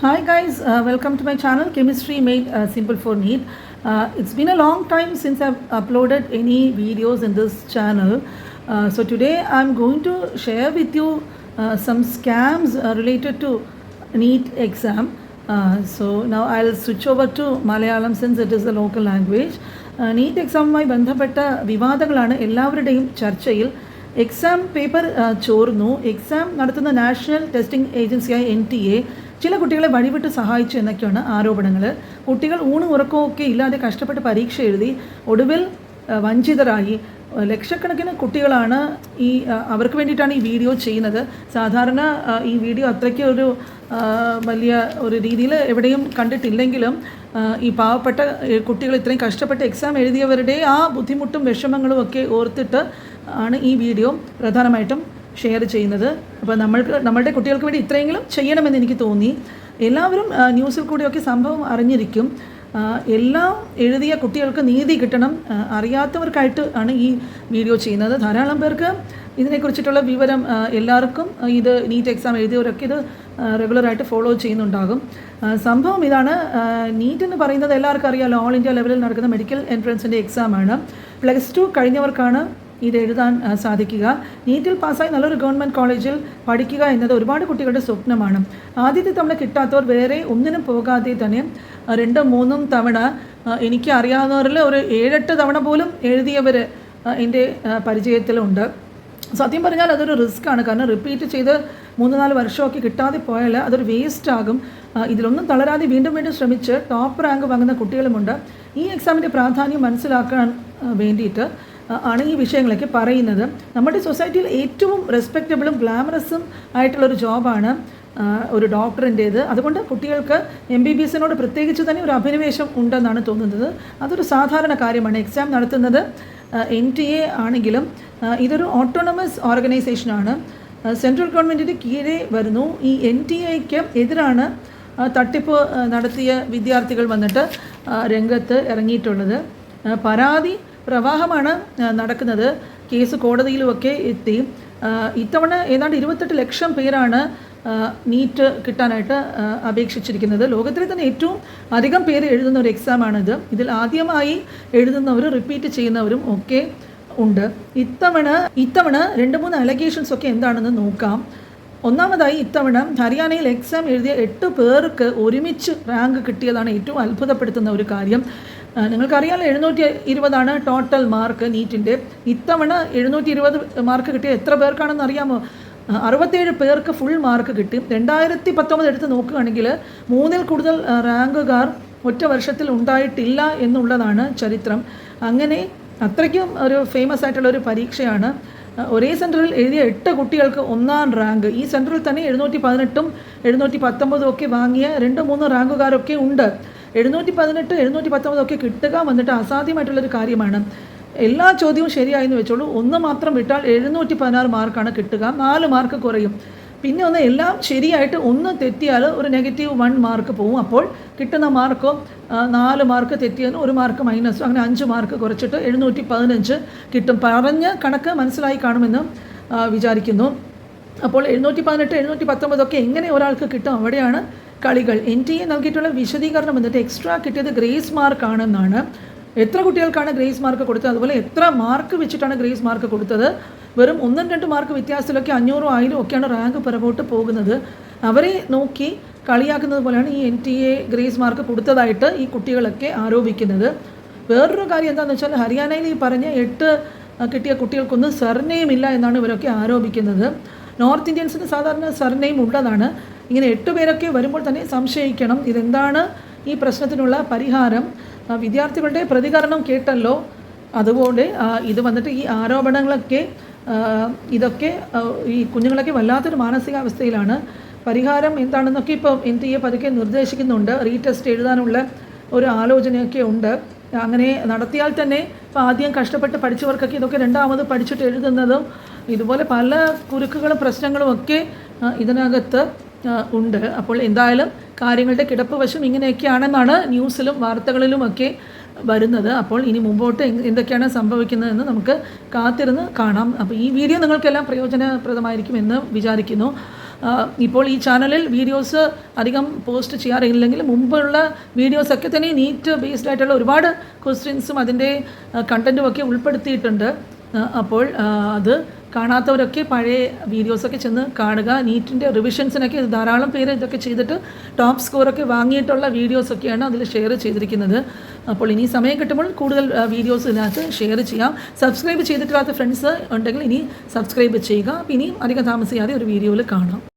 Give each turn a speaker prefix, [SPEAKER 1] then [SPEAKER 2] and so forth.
[SPEAKER 1] Hi guys, uh, welcome to my channel Chemistry Made uh, Simple for Need. Uh, it's been a long time since I've uploaded any videos in this channel. Uh, so today I'm going to share with you uh, some scams uh, related to NEET exam. Uh, so now I'll switch over to Malayalam since it is a local language. neet exam NEET എക്സാമുമായി ബന്ധപ്പെട്ട വിവാദങ്ങളാണ് എല്ലാവരുടെയും ചർച്ചയിൽ exam paper ചോർന്നു. Exam നടത്തുന്ന national testing ഏജൻസിയായ N T A ചില കുട്ടികളെ വഴിവിട്ട് സഹായിച്ചു എന്നൊക്കെയാണ് ആരോപണങ്ങൾ കുട്ടികൾ ഊണും ഉറക്കമൊക്കെ ഇല്ലാതെ കഷ്ടപ്പെട്ട് പരീക്ഷ എഴുതി ഒടുവിൽ വഞ്ചിതരായി. ലക്ഷക്കണക്കിന് കുട്ടികളാണ് ഈ അവർക്ക് വേണ്ടിയിട്ടാണ് ഈ വീഡിയോ ചെയ്യുന്നത്. സാധാരണ ഈ വീഡിയോ അത്രയ്ക്ക് ഒരു വലിയ ഒരു രീതിയിൽ എവിടെയും കണ്ടിട്ടില്ലെങ്കിലും ഈ പാവപ്പെട്ട കുട്ടികൾ ഇത്രയും കഷ്ടപ്പെട്ട് എക്സാം എഴുതിയവരുടെ ആ ബുദ്ധിമുട്ടും വിഷമങ്ങളും ഒക്കെ ഓർത്തിട്ട് ആണ് ഈ വീഡിയോ പ്രധാനമായിട്ടും ഷെയർ ചെയ്യുന്നത്. അപ്പോൾ നമ്മൾക്ക് നമ്മളുടെ കുട്ടികൾക്ക് വേണ്ടി ഇത്രയെങ്കിലും ചെയ്യണമെന്ന് എനിക്ക് തോന്നി. എല്ലാവരും ന്യൂസിൽ കൂടിയൊക്കെ സംഭവം അറിഞ്ഞിരിക്കും. എല്ലാം എഴുതിയ കുട്ടികൾക്ക് നീതി കിട്ടണം അറിയാത്തവർക്കായിട്ട് ആണ് ഈ വീഡിയോ ചെയ്യുന്നത്. ധാരാളം പേർക്ക് ഇതിനെക്കുറിച്ചിട്ടുള്ള വിവരം എല്ലാവർക്കും ഇത് നീറ്റ് എക്സാം എഴുതിയവരൊക്കെ ഇത് റെഗുലറായിട്ട് ഫോളോ ചെയ്യുന്നുണ്ടാകും. സംഭവം ഇതാണ് നീറ്റ് എന്ന് പറയുന്നത് എല്ലാവർക്കും അറിയാമല്ലോ ഓൾ ഇന്ത്യ ലെവലിൽ നടക്കുന്ന മെഡിക്കൽ എൻട്രൻസിന്റെ എക്സാമാണ് പ്ലസ് ടു കഴിഞ്ഞവർക്കാണ് ഇത് എഴുതാൻ സാധിക്കുക. നീറ്റിൽ പാസ്സായി നല്ലൊരു ഗവൺമെന്റ് കോളേജിൽ പഠിക്കുക എന്നത് ഒരുപാട് കുട്ടികളുടെ സ്വപ്നമാണ്. ആദ്യത്തെ തവണ കിട്ടാത്തവർ വേറെ ഒന്നിനും പോകാതെ തന്നെ രണ്ടും മൂന്നും തവണ എനിക്ക് അറിയാവുന്നവരിൽ ഒരു ഏഴെട്ട് തവണ പോലും എഴുതിയവർ എന്റെ പരിചയത്തിലുണ്ട്. സത്യം പറഞ്ഞാൽ അതൊരു റിസ്ക് ആണ്. കാരണം റിപ്പീറ്റ് ചെയ്ത് മൂന്ന് നാല് വർഷമൊക്കെ കിട്ടാതെ പോയാൽ അതൊരു വേസ്റ്റ് ആകും. ഇതിലൊന്നും തളരാതെ വീണ്ടും വീണ്ടും ശ്രമിച്ച് ടോപ്പ് റാങ്ക് വാങ്ങുന്ന കുട്ടികളുമുണ്ട്. ഈ എക്സാമിന്റെ പ്രാധാന്യം മനസ്സിലാക്കാൻ വേണ്ടിയിട്ട് ആണ് ഈ വിഷയങ്ങളൊക്കെ പറയുന്നത്. നമ്മുടെ സൊസൈറ്റിയിൽ ഏറ്റവും റെസ്പെക്റ്റബിളും ഗ്ലാമറസും ആയിട്ടുള്ളൊരു ജോബാണ് ഒരു ഡോക്ടറിന്റേത് അതുകൊണ്ട് കുട്ടികൾക്ക് എം ബി ബി എസിനോട് പ്രത്യേകിച്ച് തന്നെ ഒരു അഭിനിവേശം ഉണ്ടെന്നാണ് തോന്നുന്നത്. അതൊരു സാധാരണ കാര്യമാണ്. എക്സാം നടത്തുന്നത് എൻ ടി എ ആണെങ്കിലും ഇതൊരു ഓട്ടോണമസ് ഓർഗനൈസേഷനാണ് സെൻട്രൽ ഗവൺമെന്റിന്റെ കീഴെ വരുന്നു. ഈ എൻ ടി എക്ക് എതിരാണ് തട്ടിപ്പ് നടത്തിയ വിദ്യാർത്ഥികൾ വന്നിട്ട് രംഗത്ത് ഇറങ്ങിയിട്ടുള്ളത്. പരാതി പ്രവാഹമാണ് നടക്കുന്നത്. കേസ് കോടതിയിലുമൊക്കെ എത്തി. ഇത്തവണ ഏതാണ്ട് ഇരുപത്തെട്ട് ലക്ഷം പേരാണ് നീറ്റ് കിട്ടാനായിട്ട് അപേക്ഷിച്ചിരിക്കുന്നത്. ലോകത്തിലെ തന്നെ ഏറ്റവും അധികം പേര് എഴുതുന്ന ഒരു എക്സാമാണിത്. ഇതിൽ ആദ്യമായി എഴുതുന്നവരും റിപ്പീറ്റ് ചെയ്യുന്നവരും ഒക്കെ ഉണ്ട്. ഇത്തവണ ഇത്തവണ രണ്ട് മൂന്ന് അലഗേഷൻസ് ഒക്കെ എന്താണെന്ന് നോക്കാം. ഒന്നാമതായി ഇത്തവണ ഹരിയാനയിൽ എക്സാം എഴുതിയ എട്ട് പേർക്ക് ഒരുമിച്ച് റാങ്ക് കിട്ടിയതാണ് ഏറ്റവും അത്ഭുതപ്പെടുത്തുന്ന ഒരു കാര്യം. ആ, നിങ്ങൾക്കറിയാമല്ലോ എഴുന്നൂറ്റി ഇരുപതാണ് ടോട്ടൽ മാർക്ക് നീറ്റിന്റെ ഇത്തവണ എഴുന്നൂറ്റി ഇരുപത് മാർക്ക് കിട്ടിയ എത്ര പേർക്കാണെന്ന് അറിയാമോ? അറുപത്തേഴ് പേർക്ക് ഫുൾ മാർക്ക് കിട്ടി. രണ്ടായിരത്തി പത്തൊമ്പത് എടുത്ത് നോക്കുകയാണെങ്കിൽ മൂന്നിൽ കൂടുതൽ റാങ്കുകാർ ഒറ്റ വർഷത്തിൽ ഉണ്ടായിട്ടില്ല എന്നുള്ളതാണ് ചരിത്രം. അങ്ങനെ അത്രയ്ക്കും ഒരു ഫേമസ് ആയിട്ടുള്ള ഒരു പരീക്ഷയാണ്. ഒരേ സെന്ററിൽ എഴുതിയ എട്ട് കുട്ടികൾക്ക് ഒന്നാം റാങ്ക് ഈ സെന്ററിൽ തന്നെ എഴുന്നൂറ്റി പതിനെട്ടും എഴുന്നൂറ്റി പത്തൊമ്പതും ഒക്കെ വാങ്ങിയ രണ്ട് മൂന്ന് റാങ്കുകാരൊക്കെ ഉണ്ട്. എഴുന്നൂറ്റി പതിനെട്ട് എഴുന്നൂറ്റി പത്തൊമ്പതൊക്കെ കിട്ടുക വന്നിട്ട് അസാധ്യമായിട്ടുള്ളൊരു കാര്യമാണ്. എല്ലാ ചോദ്യവും ശരിയായെന്ന് വെച്ചോളൂ. ഒന്ന് മാത്രം വിട്ടാൽ എഴുന്നൂറ്റി പതിനാറ് മാർക്കാണ് കിട്ടുക. നാല് മാർക്ക് കുറയും. പിന്നെ ഒന്ന് എല്ലാം ശരിയായിട്ട് ഒന്ന് തെറ്റിയാൽ ഒരു നെഗറ്റീവ് വൺ മാർക്ക് പോവും. അപ്പോൾ കിട്ടുന്ന മാർക്കോ നാല് മാർക്ക് തെറ്റിയതിന് ഒരു മാർക്ക് മൈനസും. അങ്ങനെ അഞ്ച് മാർക്ക് കുറച്ചിട്ട് എഴുന്നൂറ്റി പതിനഞ്ച് കിട്ടും. പറഞ്ഞ് കണക്ക് മനസ്സിലായി കാണുമെന്ന് വിചാരിക്കുന്നു. അപ്പോൾ എഴുന്നൂറ്റി പതിനെട്ട് എഴുന്നൂറ്റി പത്തൊമ്പതൊക്കെ എങ്ങനെ ഒരാൾക്ക് കിട്ടും അവിടെയാണ് കളികൾ. എൻ ടി എ നൽകിയിട്ടുള്ള വിശദീകരണം എന്നിട്ട് എക്സ്ട്രാ കിട്ടിയത് ഗ്രേസ് മാർക്കാണെന്നാണ് എത്ര കുട്ടികൾക്കാണ് ഗ്രേസ് മാർക്ക് കൊടുത്തത്? അതുപോലെ എത്ര മാർക്ക് വെച്ചിട്ടാണ് ഗ്രേസ് മാർക്ക് കൊടുത്തത്? വെറും ഒന്നും രണ്ട് മാർക്ക് വ്യത്യാസത്തിലൊക്കെ അഞ്ഞൂറും ആയിരം ഒക്കെയാണ് റാങ്ക് പുറകോട്ട് പോകുന്നത്. അവരെ നോക്കി കളിയാക്കുന്നത് പോലെയാണ് ഈ N T A grace mark കൊടുത്തതായിട്ട് ഈ കുട്ടികളൊക്കെ ആരോപിക്കുന്നത്. വേറൊരു കാര്യം എന്താണെന്ന് വെച്ചാൽ ഹരിയാനയിൽ ഈ പറഞ്ഞ എട്ട് കിട്ടിയ കുട്ടികൾക്കൊന്നും സർനെയിം ഇല്ല എന്നാണ് ഇവരൊക്കെ ആരോപിക്കുന്നത്. നോർത്ത് ഇന്ത്യൻസിന് സാധാരണ സർനെയിം ഉള്ളതാണ്. ഇങ്ങനെ എട്ട് പേരൊക്കെ വരുമ്പോൾ തന്നെ സംശയിക്കണം. ഇതെന്താണ് ഈ പ്രശ്നത്തിനുള്ള പരിഹാരം? വിദ്യാർത്ഥികളുടെ പ്രതികരണം കേട്ടല്ലോ. അതുപോലെ ഇത് വന്നിട്ട് ഈ ആരോപണങ്ങളൊക്കെ ഇതൊക്കെ ഈ കുഞ്ഞുങ്ങളൊക്കെ വല്ലാത്തൊരു മാനസികാവസ്ഥയിലാണ്. പരിഹാരം എന്താണെന്നൊക്കെ ഇപ്പോൾ എൻ ടി എ പതുക്കെ നിർദ്ദേശിക്കുന്നുണ്ട്. റീടെസ്റ്റ് എഴുതാനുള്ള ഒരു ആലോചനയൊക്കെ ഉണ്ട്. അങ്ങനെ നടത്തിയാൽ തന്നെ ഇപ്പോൾ ആദ്യം കഷ്ടപ്പെട്ട് പഠിച്ചവർക്കൊക്കെ ഇതൊക്കെ രണ്ടാമത് പഠിച്ചിട്ട് എഴുതുന്നതും ഇതുപോലെ പല കുരുക്കുകളും പ്രശ്നങ്ങളും ഒക്കെ ഇതിനകത്ത് ഉണ്ട്. അപ്പോൾ എന്തായാലും കാര്യങ്ങളുടെ കിടപ്പ് വശം ഇങ്ങനെയൊക്കെയാണെന്നാണ് ന്യൂസിലും വാർത്തകളിലുമൊക്കെ വരുന്നത്. അപ്പോൾ ഇനി മുമ്പോട്ട് എന്തൊക്കെയാണ് സംഭവിക്കുന്നതെന്ന് നമുക്ക് കാത്തിരുന്ന് കാണാം. അപ്പോൾ ഈ വീഡിയോ നിങ്ങൾക്കെല്ലാം പ്രയോജനപ്രദമായിരിക്കുമെന്ന് വിചാരിക്കുന്നു. ഇപ്പോൾ ഈ ചാനലിൽ വീഡിയോസ് അധികം പോസ്റ്റ് ചെയ്യാറില്ലെങ്കിൽ മുമ്പുള്ള വീഡിയോസൊക്കെ തന്നെ നീറ്റ് ബേസ്ഡ് ആയിട്ടുള്ള ഒരുപാട് ക്വസ്റ്റ്യൻസും അതിന്റെ കണ്ടന്റും ഒക്കെ ഉൾപ്പെടുത്തിയിട്ടുണ്ട്. അപ്പോൾ അത് കാണാത്തവരൊക്കെ പഴയ വീഡിയോസൊക്കെ ചെന്ന് കാണുക. നീറ്റിന്റെ റിവിഷൻസിനൊക്കെ ധാരാളം പേര് ഇതൊക്കെ ചെയ്തിട്ട് ടോപ്പ് സ്കോറൊക്കെ വാങ്ങിയിട്ടുള്ള വീഡിയോസൊക്കെയാണ് അതിൽ ഷെയർ ചെയ്തിരിക്കുന്നത്. അപ്പോൾ ഇനി സമയം കിട്ടുമ്പോൾ കൂടുതൽ വീഡിയോസ് ഇതിനകത്ത് ഷെയർ ചെയ്യാം. സബ്സ്ക്രൈബ് ചെയ്തിട്ടില്ലാത്ത ഫ്രണ്ട്സ് ഉണ്ടെങ്കിൽ ഇനി സബ്സ്ക്രൈബ് ചെയ്യുക. അപ്പോൾ ഇനിയും അധികം താമസിയാതെ ഒരു വീഡിയോയിൽ കാണാം.